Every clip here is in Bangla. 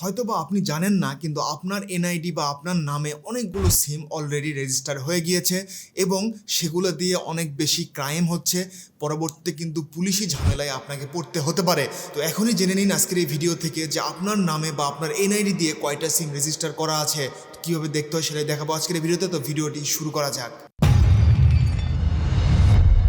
হয়তোবা আপনি জানেন না, কিন্তু আপনার এনআইডি বা আপনার নামে অনেকগুলো সিম অলরেডি রেজিস্টার হয়ে গিয়েছে এবং সেগুলো দিয়ে অনেক বেশি ক্রাইম হচ্ছে। পরবর্তীতে কিন্তু পুলিশি ঝামেলায় আপনাকে পড়তে হতে পারে। তো এখনই জেনে নিন আজকের এই ভিডিও থেকে যে আপনার নামে বা আপনার এনআইডি দিয়ে কয়টা সিম রেজিস্টার করা আছে। কীভাবে দেখতে হয় সেটাই দেখাবো আজকের এই ভিডিওতে তো। ভিডিওটি শুরু করা যাক।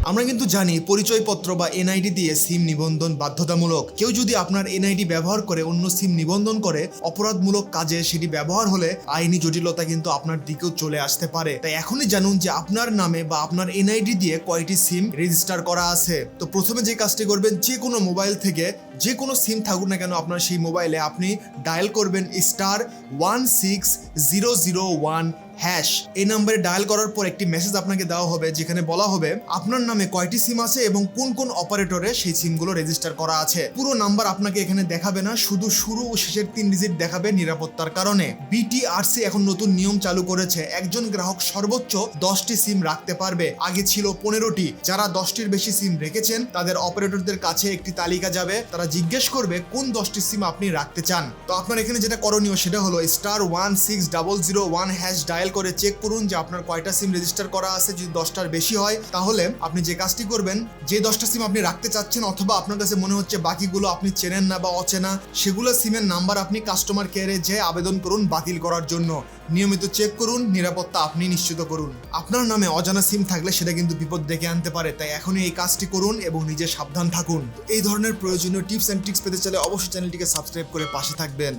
আমরা কিন্তু জানি পরিচয়পত্র বা এনআইডি দিয়ে সিম নিবন্ধন বাধ্যতামূলক। কেউ যদি আপনার এনআইডি ব্যবহার করে অন্য সিম নিবন্ধন করে, অপরাধমূলক কাজে সেটি ব্যবহার হলে আইনি জটিলতা কিন্তু আপনার দিকেও চলে আসতে পারে। তাই এখনই জানুন যে আপনার নামে বা আপনার এনআইডি দিয়ে কয়টি সিম রেজিস্টার করা আছে। তো প্রথমে যে কাজটি করবেন, যে কোনো মোবাইল থেকে যে কোনো সিম থাকুক না কেন আপনার সেই মোবাইলে আপনি ডায়াল করবেন star one six zero zero one hash. এই নাম্বারে ডায়াল করার পর একটি মেসেজ আপনাকে দেওয়া হবে, যেখানে বলা হবে, আপনার নামে কয়টি সিম আছে এবং কোন কোন অপারেটরে সেই সিমগুলো রেজিস্টার করা আছে। পুরো নাম্বার আপনাকে এখানে দেখাবে না, শুধু শুরু ও শেষের তিন ডিজিট দেখাবে নিরাপত্তার কারণে। বিটিআরসি এখন নতুন নিয়ম চালু করেছে, একজন গ্রাহক সর্বোচ্চ দশটি সিম রাখতে পারবে। আগে ছিল পনেরোটি, যারা দশটির বেশি সিম রেখেছেন, তাদের অপারেটরদের কাছে একটি তালিকা যাবে, তারা জিজ্ঞেস করবে কোন দশটি সিম আপনি রাখতে চান। তো আপনার এখানে যেটা করণীয় সেটা হলো star one six double zero one hash dial করে চেক করুন যে আপনার কয়টা সিম রেজিস্টার করা আছে, যদি দশটার বেশি হয়, তাহলে আপনি যে কাজটি করবেন, যে দশটা সিম আপনি রাখতে চাচ্ছেন অথবা আপনার কাছে মনে হচ্ছে বাকিগুলো আপনি চেনেন না বা অচেনা, সেগুলো সিমের নাম্বার আপনি কাস্টমার কেয়ারে যে আবেদন করুন বাতিল করার জন্য। নিয়মিত চেক করুন, নিরাপত্তা আপনি নিশ্চিত করুন। আপনার নামে অজানা সিম থাকলে সেটা কিন্তু বিপদ ডেকে আনতে পারে, তাই এখনই এই কাজটি করুন এবং নিজে সাবধান থাকুন। এই ধরনের প্রয়োজনীয় টিপস অ্যান্ড ট্রিক্স পেতে চাইলে অবশ্যই চ্যানেলটিকে সাবস্ক্রাইব করে পাশে থাকবেন।